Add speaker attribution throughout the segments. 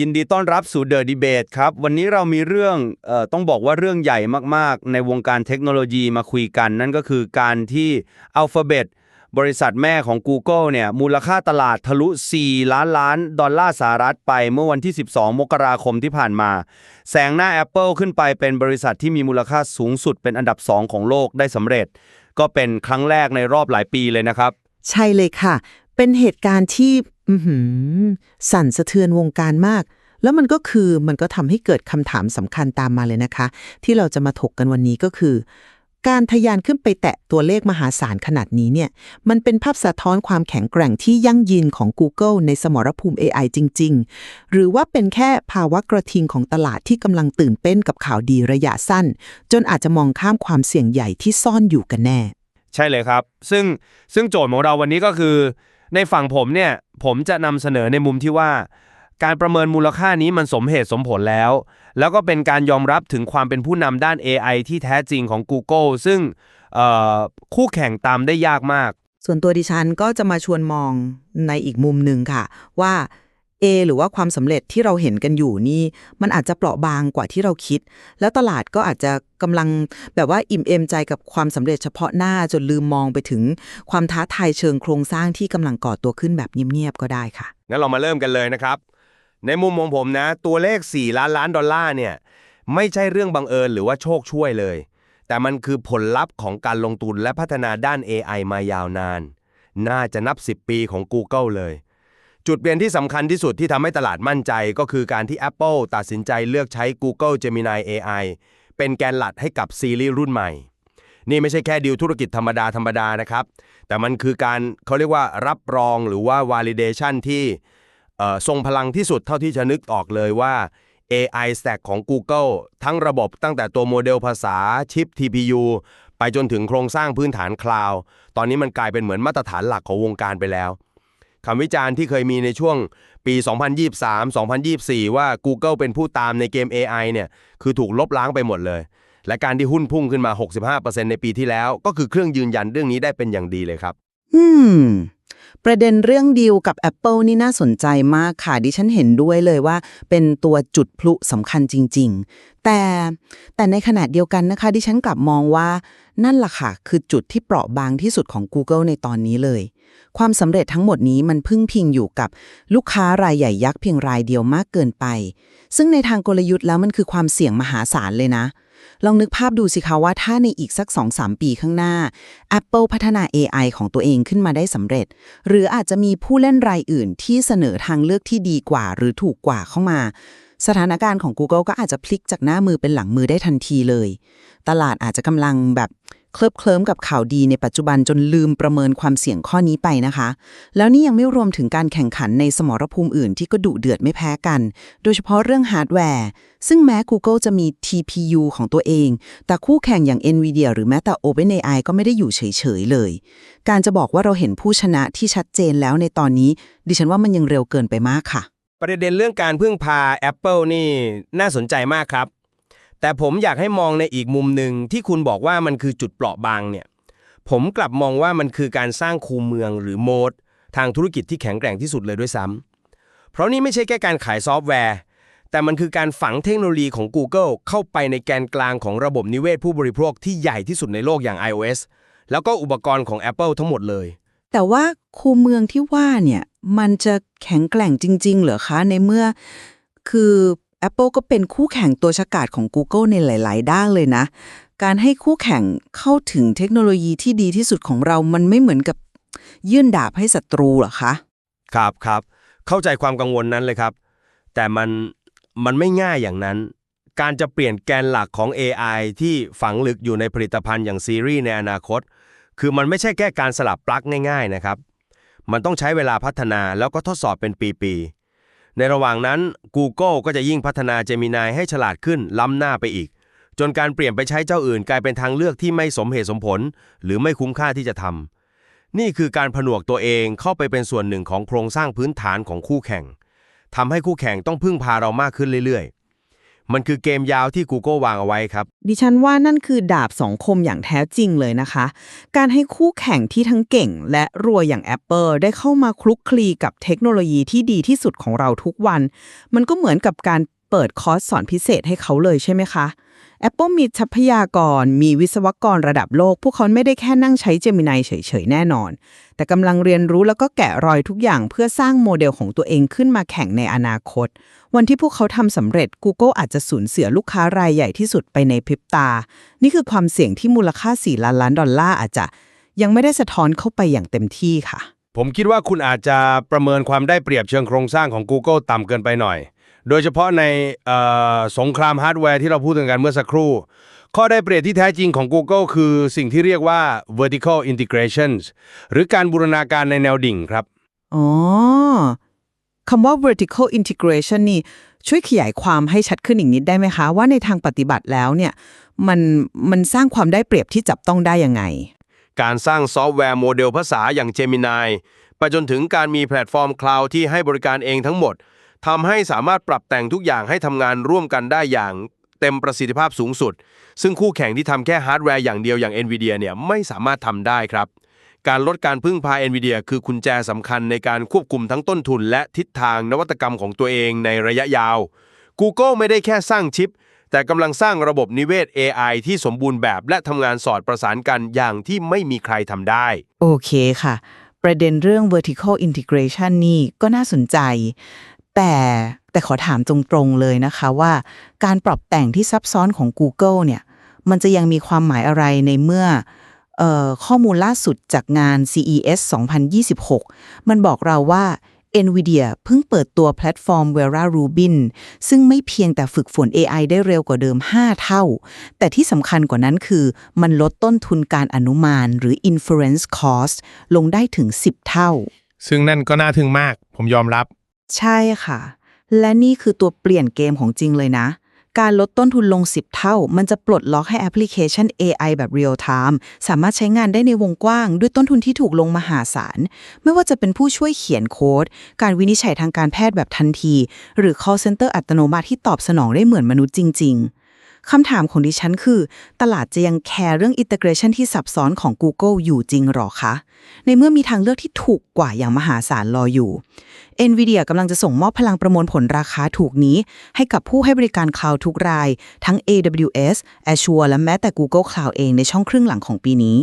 Speaker 1: ยินดีต้อนรับสู่ The Debate ครับ วันนี้เรามีเรื่องเอ่อต้องบอกว่าเรื่องใหญ่มากๆ ในวงการเทคโนโลยีมาคุยกัน นั่นก็คือการที่ Alphabet บริษัทแม่ของ Google เนี่ย มูลค่าตลาดทะลุ 4 ล้านล้านดอลลาร์สหรัฐไปเมื่อวันที่ 12 มกราคมที่ผ่านมาแซงหน้า Apple ขึ้นไปเป็นบริษัทที่มีมูลค่าสูงสุดเป็นอันดับ 2 ของโลกได้สำเร็จ ก็เป็นครั้งแรกในรอบหลายปีเลยนะครับ
Speaker 2: ใช่เลยค่ะ เป็นเหตุการณ์ที่สั่นสะเทือนวงการมาก แล้วมันก็คือมันก็ทำให้เกิดคำถามสำคัญตามมาเลยนะคะ ที่เราจะมาถกกันวันนี้ก็คือ การทะยานขึ้นไปแตะตัวเลขมหาศาลขนาดนี้เนี่ย มันเป็นภาพสะท้อนความแข็งแกร่งที่ยั่งยืนของ Google ในสมรภูมิ AI จริง ๆ หรือว่าเป็นแค่ภาวะกระทิงของตลาดที่กำลังตื่นเต้นกับข่าวดีระยะสั้น จนอาจจะมองข้ามความเสี่ยงใหญ่ที่ซ่อนอยู่กันแน่
Speaker 1: ใช่เลยครับ ซึ่งซึ่งโจทย์ของเราวันนี้ก็คือ ในฝั่งผมเนี่ยผมจะนำเสนอในมุมที่ว่า การประเมินมูลค่านี้มันสมเหตุสมผลแล้ว แล้วก็เป็นการยอมรับถึงความเป็นผู้นำด้าน AI ที่แท้จริงของ Google ซึ่งคู่แข่งตามได้ยากมาก
Speaker 2: ส่วนตัวดิฉันก็จะมาชวนมองในอีกมุมหนึ่งค่ะ ว่า A หรือว่าความสำเร็จที่เราเห็นกันอยู่นี่ มันอาจจะเปราะบางกว่าที่เราคิด แล้วตลาดก็อาจจะกำลังแบบว่าอิ่มเอมใจกับความสำเร็จเฉพาะหน้าจนลืมมองไปถึงความท้าทายเชิงโครงสร้างที่กำลังก่อตัวขึ้นแบบเงียบๆก็ได้ค่ะ
Speaker 1: งั้นเรามาเริ่มกันเลยนะครับ ในมุมของผมนะ ตัวเลข 4 ล้านล้านดอลลาร์เนี่ยไม่ใช่เรื่องบังเอิญหรือว่าโชคช่วยเลย แต่มันคือผลลัพธ์ของการลงทุนและพัฒนาด้าน AI มายาวนาน น่าจะนับ 10 ปีของ Google เลย จุดเปลี่ยนที่สำคัญที่สุดที่ทำให้ตลาดมั่นใจก็คือการที่ Apple ตัดสินใจเลือกใช้ Google Gemini AI เป็นแกนหลักให้กับซีรีส์รุ่นใหม่ นี่ไม่ใช่แค่ดีลธุรกิจธรรมดาธรรมดานะครับ แต่มันคือการเขาเรียกว่ารับรองหรือว่า validation ที่ทรงพลังที่สุดเท่าที่จะนึกออกเลยว่า AI stack ของ Google ทั้งระบบตั้งแต่ตัวโมเดลภาษาชิป TPU ไปจนถึงโครงสร้างพื้นฐานคลาวด์ตอนนี้มันกลายเป็นเหมือนมาตรฐานหลักของวงการไปแล้ว คำวิจารณ์ที่เคยมีในช่วงปี 2023-2024 ว่า Google เป็นผู้ตามในเกม AI เนี่ยคือถูกลบล้างไปหมดเลย และการที่หุ้นพุ่งขึ้นมา 65%ในปีที่แล้ว ก็คือเครื่องยืนยันเรื่องนี้ได้เป็นอย่างดีเลยครับ
Speaker 2: อืม ประเด็นเรื่องดีลกับ Apple นี่น่าสนใจมากค่ะ ดิฉันเห็นด้วยเลยว่า เป็นตัวจุดพลุสำคัญจริง ๆ แต่แต่ในขณะเดียวกันนะคะ ดิฉันกลับมองว่านั่นล่ะค่ะ คือจุดที่เปราะบางที่สุดของ Google ในตอนนี้เลย ความสำเร็จทั้งหมดนี้มันพึ่งพิงอยู่กับลูกค้ารายใหญ่ยักษ์เพียงรายเดียวมากเกินไป ซึ่งในทางกลยุทธ์แล้วมันคือความเสี่ยงมหาศาลเลยนะ ลองนึกภาพดูสิคะว่าถ้าในอีกสัก 2-3 ปีข้างหน้า Apple พัฒนา AI ของตัวเองขึ้นมาได้สำเร็จ หรืออาจจะมีผู้เล่นรายอื่นที่เสนอทางเลือกที่ดีกว่า หรือถูกกว่าเข้ามา สถานการณ์ของ Google ก็อาจจะพลิกจากหน้ามือเป็นหลังมือได้ทันทีเลย ตลาดอาจจะกำลังแบบ เคลิบเคลิ้มกับข่าวดีในปัจจุบันจนลืมประเมินความเสี่ยงข้อนี้ไปนะคะ แล้วนี่ยังไม่รวมถึงการแข่งขันในสมรภูมิอื่นที่ก็ดุเดือดไม่แพ้กัน โดยเฉพาะเรื่องฮาร์ดแวร์ ซึ่งแม้ Google จะมี TPU ของตัวเอง แต่คู่แข่งอย่าง NVIDIA หรือแม้แต่ OpenAI ก็ไม่ได้อยู่เฉยๆเลย การจะบอกว่าเราเห็นผู้ชนะที่ชัดเจนแล้วในตอนนี้ ดิฉันว่ามันยังเร็วเกินไปมากค่ะ
Speaker 1: ประเด็นเรื่องการพึ่งพา Apple นี่น่าสนใจมากครับ แต่ผมอยากให้มองในอีกมุมหนึ่งที่คุณบอกว่ามันคือจุดเปราะบางเนี่ย ผมกลับมองว่ามันคือการสร้างคูเมืองหรือโมด ทางธุรกิจที่แข็งแกร่งที่สุดเลยด้วยซ้ำเพราะนี่ไม่ใช่แค่การขายซอฟต์แวร์ แต่มันคือการฝังเทคโนโลยีของ Google เข้าไปในแกนกลางของระบบนิเวศผู้บริโภคที่ใหญ่ที่สุดในโลกอย่าง iOS แล้วก็อุปกรณ์ของ Apple ทั้งหมดเลย
Speaker 2: แต่ว่าคูเมืองที่ว่าเนี่ยมันจะแข็งแกร่งจริง ๆ เหรอคะในเมื่อคือ Apple ก็เป็นคู่แข่งตัวฉกาจของ Google ในหลาย ๆ ด้านเลยนะ การให้คู่แข่งเข้าถึงเทคโนโลยีที่ดีที่สุดของเรา มันไม่เหมือนกับยื่นดาบให้ศัตรูหรอคะ
Speaker 1: ครับครับ เข้าใจความกังวลนั้นเลยครับ แต่มันมันไม่ง่ายอย่างนั้น การจะเปลี่ยนแกนหลักของ AI ที่ฝังลึกอยู่ในผลิตภัณฑ์อย่างซีรีส์ในอนาคต คือมันไม่ใช่แค่การสลับปลั๊กง่าย ๆ นะครับ มันต้องใช้เวลาพัฒนาแล้วก็ทดสอบเป็นปี ๆ ในระหว่างนั้น Google ก็จะยิ่งพัฒนา Gemini ให้ฉลาดขึ้นล้ำหน้าไปอีก จนการเปลี่ยนไปใช้เจ้าอื่นกลายเป็นทางเลือกที่ไม่สมเหตุสมผล หรือไม่คุ้มค่าที่จะทำนี่คือการผนวกตัวเองเข้าไปเป็นส่วนหนึ่งของโครงสร้างพื้นฐานของคู่แข่งทำให้คู่แข่งต้องพึ่งพาเรามากขึ้นเรื่อยๆ มันคือเกมยาวที่ Google วางเอาไว้ครับ
Speaker 2: ดิฉันว่านั่นคือดาบสองคมอย่างแท้จริงเลยนะคะ การให้คู่แข่งที่ทั้งเก่ง และรวยอย่าง Apple ได้เข้ามาคลุกคลีกับเทคโนโลยีที่ดีที่สุดของเราทุกวัน มันก็เหมือนกับการเปิดคอร์สสอนพิเศษให้เขาเลยใช่ไหมคะ Apple มีทรัพยากร มีวิศวกรระดับโลก พวกเขาไม่ได้แค่นั่งใช้ Gemini เฉยๆ แน่นอน แต่กำลังเรียนรู้แล้วก็แกะรอยทุกอย่างเพื่อสร้างโมเดลของตัวเองขึ้นมาแข่งในอนาคต วันที่พวกเขาทำสำเร็จ Google อาจจะสูญเสียลูกค้ารายใหญ่ที่สุดไปในพริบตา นี่คือความเสี่ยงที่มูลค่า 4 ล้านล้านดอลลาร์อาจจะยังไม่ได้สะท้อนเข้าไปอย่างเต็มที่ค่ะ
Speaker 1: ผมคิดว่าคุณอาจจะประเมินความได้เปรียบเชิงโครงสร้างของ Google ต่ำเกินไปหน่อย โดยเฉพาะในเอ่อสงครามฮาร์ดแวร์ที่เราพูดถึงกันเมื่อสักครู่ ข้อได้เปรียบที่แท้จริงของ Google คือสิ่งที่เรียกว่า vertical integrations หรือการบูรณาการในแนวดิ่งครับ
Speaker 2: อ๋อคำว่า vertical integration นี่ ช่วยขยายความให้ชัดขึ้นอีกนิดได้ไหมคะ ว่าในทางปฏิบัติแล้วเนี่ยมันมันสร้างความได้เปรียบที่จับต้องได้ยังไง
Speaker 1: การสร้างซอฟต์แวร์โมเดลภาษาอย่าง Gemini ไปจนถึงการมีแพลตฟอร์มคลาวด์ที่ให้บริการเองทั้งหมด ทำให้สามารถปรับแต่งทุกอย่างให้ทำงานร่วมกันได้อย่างเต็มประสิทธิภาพสูงสุด ซึ่งคู่แข่งที่ทำแค่ฮาร์ดแวร์อย่างเดียวอย่าง NVIDIA เนี่ยไม่สามารถทำได้ครับ การลดการพึ่งพา NVIDIA คือกุญแจสำคัญในการควบคุมทั้งต้นทุน และทิศทางนวัตกรรมของตัวเองในระยะยาว Google ไม่ได้แค่สร้างชิป แต่กำลังสร้างระบบนิเวศ AI ที่สมบูรณ์แบบ และทำงานสอดประสานกันอย่างที่ไม่มีใครทำได้
Speaker 2: โอเคค่ะ ประเด็นเรื่อง vertical integration นี่ก็น่าสนใจ แต่แต่ขอถามตรงๆเลยนะคะว่า การปรับแต่งที่ซับซ้อนของ Google เนี่ย มันจะยังมีความหมายอะไรในเมื่อออข้อมูลล่าสุดจากงาน CES 2026 มันบอกเราว่า NVIDIA เพิ่งเปิดตัวแพลตฟอร์ม Vera Rubin ซึ่งไม่เพียงแต่ฝึกฝน AI ได้เร็วกว่าเดิม 5 เท่า แต่ที่สำคัญกว่านั้นคือ มันลดต้นทุนการอนุมานหรือ inference cost ลงได้ถึง 10 เท่า
Speaker 3: ซึ่งนั่นก็น่าทึ่งมาก ผมยอมรับ
Speaker 2: ใช่ค่ะ และนี่คือตัวเปลี่ยนเกมของจริงเลยนะ การลดต้นทุนลง 10 เท่า มันจะปลดล็อกให้แอปพลิเคชัน AI แบบ real time สามารถใช้งานได้ในวงกว้าง ด้วยต้นทุนที่ถูกลงมหาศาล ไม่ว่าจะเป็นผู้ช่วยเขียนโค้ด การวินิจฉัยทางการแพทย์แบบทันที หรือ call center อัตโนมัติที่ตอบสนองได้เหมือนมนุษย์จริง ๆ คำถามของดิฉันคือ ตลาดจะยังแคร์เรื่อง integration ที่ซับซ้อนของ Google อยู่จริงหรอคะ ในเมื่อมีทางเลือกที่ถูกกว่าอย่างมหาศาลรออยู่ NVIDIA กำลังจะส่งมอบพลังประมวลผลราคาถูกนี้ ให้กับผู้ให้บริการคลาวด์ทุกราย ทั้ง AWS Azure และแม้แต่ Google Cloud เองในช่องครึ่งหลังของปีนี้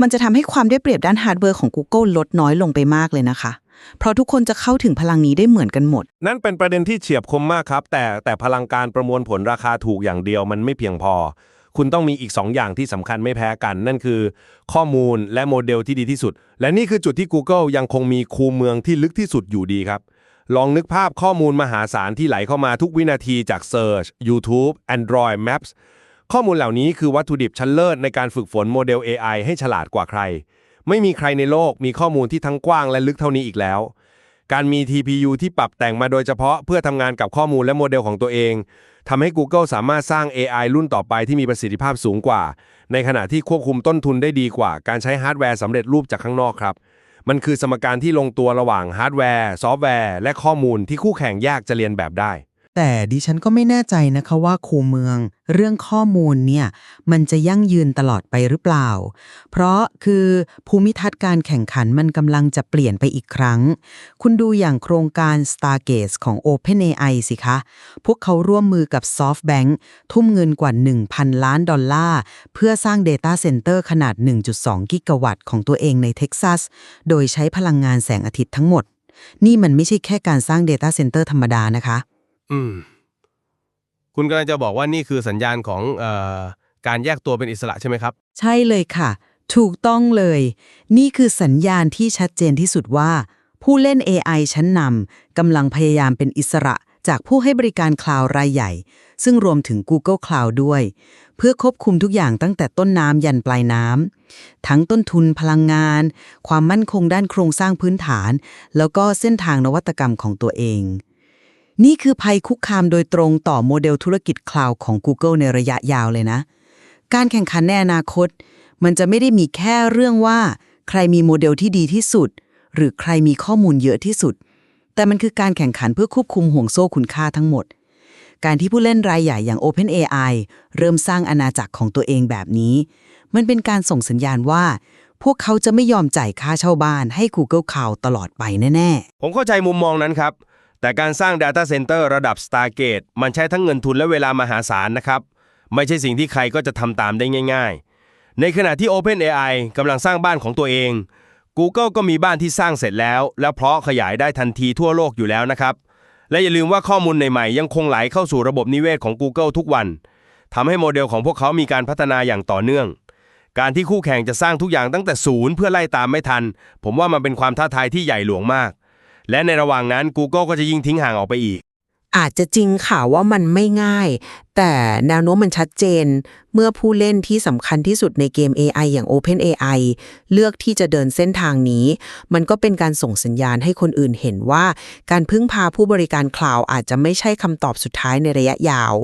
Speaker 2: มันจะทำให้ความได้เปรียบด้านฮาร์ดแวร์ของ Google ลดน้อยลงไปมากเลยนะคะ เพราะทุกคนจะเข้าถึงพลังนี้ได้เหมือนกันหมด
Speaker 1: นั่นเป็นประเด็นที่เฉียบคมมากครับ แต่แต่พลังการประมวลผลราคาถูกอย่างเดียวมันไม่เพียงพอ คุณต้องมีอีก 2 อย่างที่สำคัญไม่แพ้กัน นั่นคือ ข้อมูลและโมเดลที่ดีที่สุด และนี่คือจุดที่ Google ยังคงมีคูเมืองที่ลึกที่สุดอยู่ดีครับลองนึกภาพข้อมูลมหาศาลที่ไหลเข้ามาทุกวินาทีจาก Search YouTube Android Maps ข้อมูลเหล่านี้คือวัตถุดิบชั้นเลิศในการฝึกฝนโมเดล AI ให้ฉลาดกว่าใคร ไม่มีใครในโลกมีข้อมูลที่ทั้งกว้างและลึกเท่านี้อีกแล้ว การมี TPU ที่ปรับแต่งมาโดยเฉพาะเพื่อทำงานกับข้อมูลและโมเดลของตัวเองทำให้ Google สามารถสร้าง AI รุ่นต่อไปที่มีประสิทธิภาพสูงกว่า ในขณะที่ควบคุมต้นทุนได้ดีกว่า การใช้ฮาร์ดแวร์สำเร็จรูปจากข้างนอกครับ มันคือสมการที่ลงตัวระหว่างฮาร์ดแวร์ ซอฟต์แวร์ และข้อมูลที่คู่แข่งยากจะเรียนแบบได้
Speaker 2: แต่ดิฉันก็ไม่แน่ใจนะคะว่าคูเมือง เรื่องข้อมูลเนี่ย มันจะยั่งยืนตลอดไปหรือเปล่า เพราะคือภูมิทัศน์การแข่งขันมันกำลังจะเปลี่ยนไปอีกครั้ง คุณดูอย่างโครงการ Stargaze ของ OpenAI สิคะ พวกเขาร่วมมือกับ SoftBank ทุ่มเงินกว่า 1,000 ล้านดอลลาร์ เพื่อสร้าง Data Center ขนาด 1.2 กิกะวัตต์ของตัวเองในเท็กซัส โดยใช้พลังงานแสงอาทิตย์ทั้งหมด นี่มันไม่ใช่แค่การสร้าง Data Center ธรรมดานะคะ
Speaker 1: อืม คุณกำลังจะบอกว่านี่คือสัญญาณของเอ่อการแยกตัวเป็นอิสระใช่ไหมครับ
Speaker 2: ใช่เลยค่ะ ถูกต้องเลย นี่คือสัญญาณที่ชัดเจนที่สุดว่า ผู้เล่น AI ชั้นนำกำลังพยายามเป็นอิสระจากผู้ให้บริการคลาวด์รายใหญ่ ซึ่งรวมถึง Google Cloud ด้วย เพื่อควบคุมทุกอย่างตั้งแต่ต้นน้ำยันปลายน้ำ ทั้งต้นทุนพลังงาน ความมั่นคงด้านโครงสร้างพื้นฐาน แล้วก็เส้นทางนวัตกรรมของตัวเอง นี่คือภัยคุกคามโดยตรงต่อโมเดลธุรกิจคลาวด์ของ Google ในระยะยาวเลยนะ การแข่งขันในอนาคต มันจะไม่ได้มีแค่เรื่องว่า ใครมีโมเดลที่ดีที่สุด หรือใครมีข้อมูลเยอะที่สุด แต่มันคือการแข่งขันเพื่อควบคุมห่วงโซ่คุณค่าทั้งหมด
Speaker 4: การที่ผู้เล่นรายใหญ่อย่าง OpenAI เริ่มสร้างอาณาจักรของตัวเองแบบนี้ มันเป็นการส่งสัญญาณว่าพวกเขาจะไม่ยอมจ่ายค่าเช่าบ้านให้ Google Cloud ตลอดไปแน่
Speaker 1: ผมเข้าใจมุมมองนั้นครับ แต่การสร้าง Data Center ระดับ Stargate มันใช้ทั้งเงินทุนและเวลามหาศาลนะครับ ไม่ใช่สิ่งที่ใครก็จะทำตามได้ง่าย ๆ ในขณะที่ OpenAI กำลังสร้างบ้านของตัวเอง Google ก็มีบ้านที่สร้างเสร็จแล้ว และเพราะขยายได้ทันทีทั่วโลกอยู่แล้วนะครับ และอย่าลืมว่าข้อมูลใหม่ๆยังคงไหลเข้าสู่ระบบนิเวศของ Google ทุกวันทำให้โมเดลของพวกเขามีการพัฒนาอย่างต่อเนื่อง การที่คู่แข่งจะสร้างทุกอย่างตั้งแต่ศูนย์เพื่อไล่ตามไม่ทัน ผมว่ามันเป็นความท้าทายที่ใหญ่หลวงมาก และในระหว่างนั้น Google ก็จะยิ่งทิ้งห่างออกไปอีก
Speaker 2: อาจจะจริงค่ะว่ามันไม่ง่าย แต่แนวโน้มมันชัดเจน เมื่อผู้เล่นที่สำคัญที่สุดในเกม AI อย่าง OpenAI เลือกที่จะเดินเส้นทางนี้ มันก็เป็นการส่งสัญญาณให้คนอื่นเห็นว่า การพึ่งพาผู้บริการคลาวอาจจะไม่ใช่คำตอบสุดท้ายในระยะยาว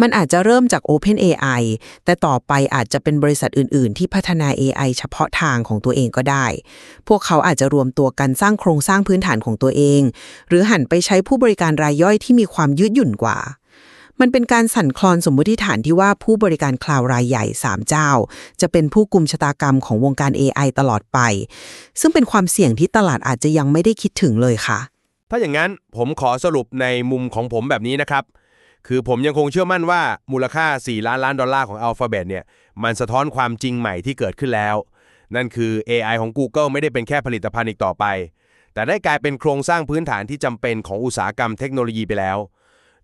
Speaker 2: มันอาจจะเริ่มจาก OpenAI แต่ต่อไปอาจจะเป็นบริษัทอื่น ๆ ที่พัฒนา AI เฉพาะทางของตัวเองก็ได้ พวกเขาอาจจะรวมตัวกันสร้างโครงสร้างพื้นฐานของตัวเอง หรือหันไปใช้ผู้บริการรายย่อยที่มีความยืดหยุ่นกว่า มันเป็นการสั่นคลอนสมมติฐานที่ว่าผู้บริการคลาวด์รายใหญ่ 3 เจ้า จะเป็นผู้กุมชะตากรรมของวงการ AI ตลอดไป ซึ่งเป็นความเสี่ยงที่ตลาดอาจจะยังไม่ได้คิดถึงเลยค่ะ
Speaker 1: ถ้าอย่างนั้นผมขอสรุปในมุมของผมแบบนี้นะครับ คือผมยังคงเชื่อมั่นว่ามูลค่า 4 ล้านล้านดอลลาร์ของ Alphabet เนี่ย มันสะท้อนความจริงใหม่ที่เกิดขึ้นแล้ว นั่นคือ AI ของ Google ไม่ได้เป็นแค่ผลิตภัณฑ์อีกต่อไป แต่ได้กลายเป็นโครงสร้างพื้นฐานที่จำเป็นของอุตสาหกรรมเทคโนโลยีไปแล้ว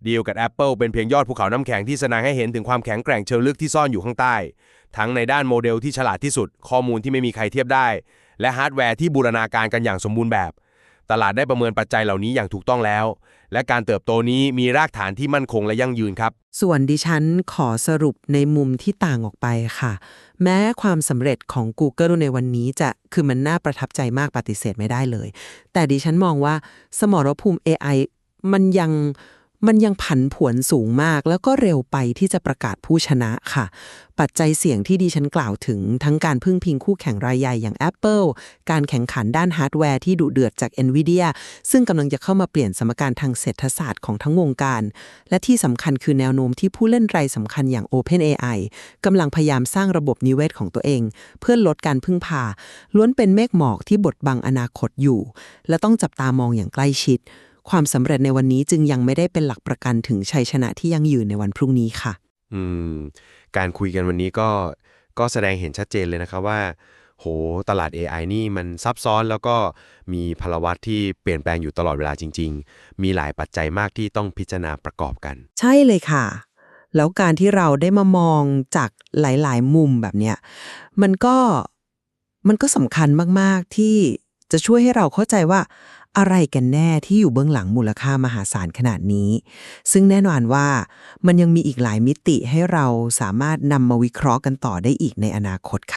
Speaker 1: ดีลกับ Apple เป็นเพียงยอดภูเขาน้ำแข็งที่แสดงให้เห็นถึงความแข็งแกร่งเชิงลึกที่ซ่อนอยู่ข้างใต้ ทั้งในด้านโมเดลที่ฉลาดที่สุด ข้อมูลที่ไม่มีใครเทียบได้ และฮาร์ดแวร์ที่บูรณาการกันอย่างสมบูรณ์แบบ ตลาดได้ประเมินปัจจัยเหล่านี้อย่างถูกต้องแล้ว และการเติบโตนี้มีรากฐานที่มั่นคงและยั่งยืนครับ
Speaker 2: ส่วนดิฉันขอสรุปในมุมที่ต่างออกไปค่ะ แม้ความสำเร็จของ Google ในวันนี้จะคือมันน่าประทับใจมากปฏิเสธไม่ได้เลย แต่ดิฉันมองว่าสมรภูมิ AI มันยัง มันยังผันผวนสูงมาก แล้วก็เร็วไปที่จะประกาศผู้ชนะค่ะ ปัจจัยเสี่ยงที่ดิฉันกล่าวถึง ทั้งการพึ่งพิงคู่แข่งรายใหญ่อย่าง Apple การแข่งขันด้านฮาร์ดแวร์ที่ดุเดือดจาก NVIDIA ซึ่งกำลังจะเข้ามาเปลี่ยนสมการทางเศรษฐศาสตร์ของทั้งวงการ และที่สำคัญคือแนวโน้มที่ผู้เล่นรายสำคัญอย่าง OpenAI กำลังพยายามสร้างระบบนิเวศของตัวเอง เพื่อลดการพึ่งพา ล้วนเป็นเมฆหมอกที่บดบังอนาคตอยู่ และต้องจับตามองอย่างใกล้ชิด ความสำเร็จในวันนี้จึงยังไม่ได้เป็นหลักประกันถึงชัยชนะที่ยั่งยืนในวันพรุ่งนี้ค่ะ
Speaker 1: อืม การคุยกันวันนี้ก็ก็แสดงเห็นชัดเจนเลยนะครับว่า โหตลาด AI นี่มันซับซ้อนแล้วก็มีพลวัตที่เปลี่ยนแปลงอยู่ตลอดเวลาจริง ๆ มีหลายปัจจัยมากที่ต้องพิจารณาประกอบกัน
Speaker 2: ใช่เลยค่ะ แล้วการที่เราได้มามองจากหลาย ๆ มุมแบบเนี้ยมันก็มันก็สำคัญมาก ๆ ที่จะช่วยให้เราเข้าใจว่า อะไรกันแน่ที่อยู่เบื้องหลังมูลค่ามหาศาลขนาดนี้ ซึ่งแน่นอนว่ามันยังมีอีกหลายมิติให้เราสามารถนำมาวิเคราะห์กันต่อได้อีกในอนาคตค่ะ